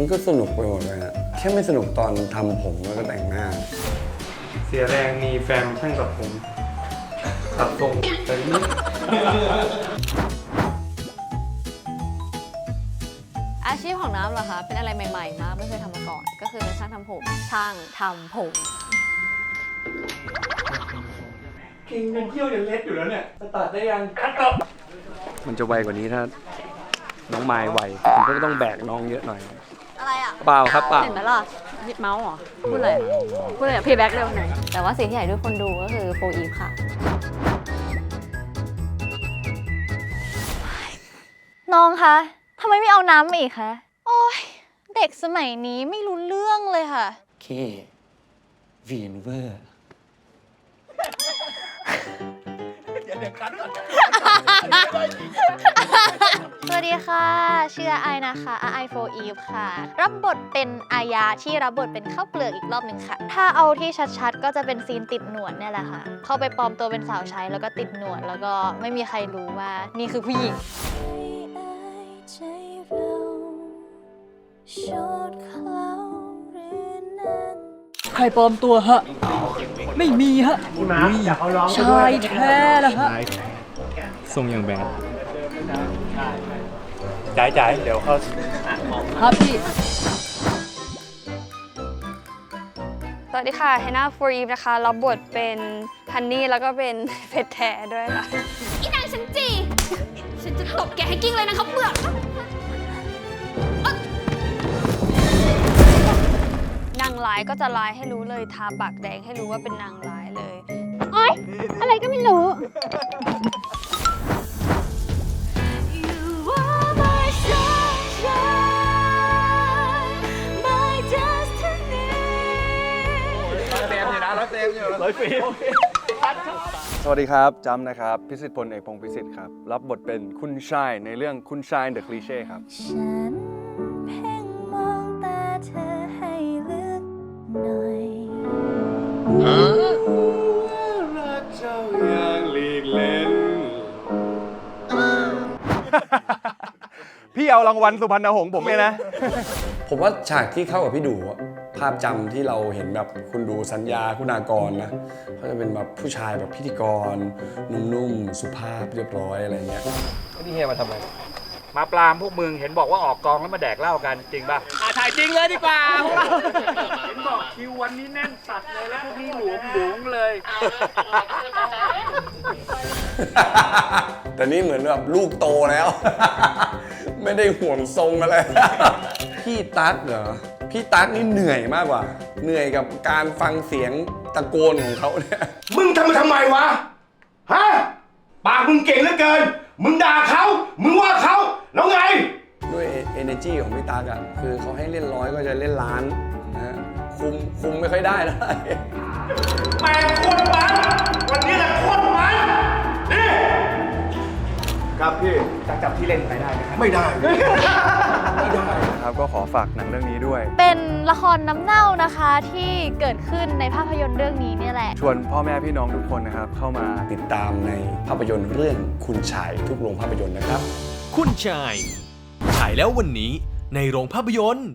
มันก็สนุกไปหมดเลยฮะแค่ไม่สนุกตอนทำผมแล้วก็แต่งหน้า เสียแรงมีแฟนช่างตัดผม ตัดทรงแต่นี่ อาชีพของน้ำเหรอคะ เป็นอะไรใหม่ๆ มาก ไม่เคยทำมาก่อน ก็คือเป็นช่างทำผม ช่างทำผมกินกันเที่ยวยันเล็ดอยู่แล้วเนี่ยจะตัดได้ยังมันจะไวกว่านี้ถ้าน้องไม้ไวผมก็ต้องแบกน้องเยอะหน่อย อะไรอะเปล่าครับเปล่า เห็นไหมล่ะยิดเมาส์เหรอ พูดเลยพูดเลยพีแบ็กเร็วหน่อยแต่ว่าสิ่งที่อยากให้ทุกคนดูก็คือโฟอีฟค่ะ น้องคะทำไมไม่เอาน้ำมาอีกคะ โอ้ย เด็กสมัยนี้ไม่รู้เรื่องเลยค่ะ เควีนเวอร์สวัสดีค่ะ ชื่อไอนะคะไอโฟอีฟค่ะ รับบทเป็นอายาที่รับบทเป็นข้าวเปลือกอีกรอบหนึ่งค่ะ ถ้าเอาที่ชัดๆ ก็จะเป็นซีนติดหนวดเนี่ยแหละค่ะ เข้าไปปลอมตัวเป็นสาวใช้แล้วก็ติดหนวด แล้วก็ไม่มีใครรู้ว่านี่คือผู้หญิงใจเราโชดเขาหรือนั้นใครปลอมตัวฮะ ไม่มีฮะพี่มาร์คอยากเอาร้องชายแท้นะฮะทรงอย่างแบงค์ จ่ายจ่ายเดี๋ยวเขาครับพี่ สวัสดีค่ะไฮน่าฟูรีฟนะคะ รับบทเป็นฮันนี่แล้วก็เป็นเพชรแท้ด้วยค่ะ อีนางฉันจี ฉันจะตบแกให้กิ้งเลยนะครับเปลือกนางร้ายก็จะร้ายให้รู้เลย ทาปากแดงให้รู้ว่าเป็นนางร้ายเลยอะไรก็ไม่รู้ สวัสดีครับจำนะครับ พิสิทธิ์พลเอกพงศ์พิสิทธิ์ครับ รับบทเป็นคุณชายในเรื่องคุณชายเดอะคลีเช่ครับ ฉันเพ่งมองตาเธอให้ลึกหน่อยพี่เอารางวัลสุพรรณหงษ์ผมเองนะ ผมว่าฉากที่เข้ากับพี่ดูอะ ภาพจำที่เราเห็นแบบคุณดูสัญญาคุณากรนะเขาจะเป็นแบบผู้ชายแบบพิธีกร นุ่มๆ สุภาพเรียบร้อยอะไรเงี้ยนี่เฮียมาทำไมมาปรามพวกมึงเห็นบอกว่าออกกองแล้วมาแดกเหล้ากันจริงป่ะถ่ายจริงเลยดีกว่าพวกเราเห็นบอกคิววันนี้แน่นสัตว์เลยแล้วพวกนี้หลวมหลวงเลยแต่นี่เหมือนแบบลูกโตแล้ว ไม่ได้ห่วงทรงอะไรพี่ตั๊กเหรอ พี่ตั๊กนี่เหนื่อยมากกว่า เหนื่อยกับการฟังเสียงตะโกนของเขาเนี่ยมึงทำมาทำไมวะ ฮะ ปากมึงเก่งเหลือเกิน มึงด่าเขา มึงว่าเขา แล้วไง ด้วย energy ของพี่ตั๊กอะคือเขาให้เล่นร้อยก็จะเล่นล้านนะฮะคุมคุมไม่ค่อยได้เท่าไหร่ แม่งโคตรมัน วันนี้แหละโคตรมันนี่ พี่จะจับที่เล่นใครได้ไหมครับไม่ได้ ครับก็ขอฝากหนังเรื่องนี้ด้วย เป็นละครน้ำเน่านะคะที่เกิดขึ้นในภาพยนตร์เรื่องนี้เนี่ยแหละ ชวนพ่อแม่พี่น้องทุกคนนะครับ เข้ามาติดตามในภาพยนตร์เรื่องคุณชายทุกโรงภาพยนตร์นะครับ คุณชายฉายแล้ววันนี้ในโรงภาพยนตร์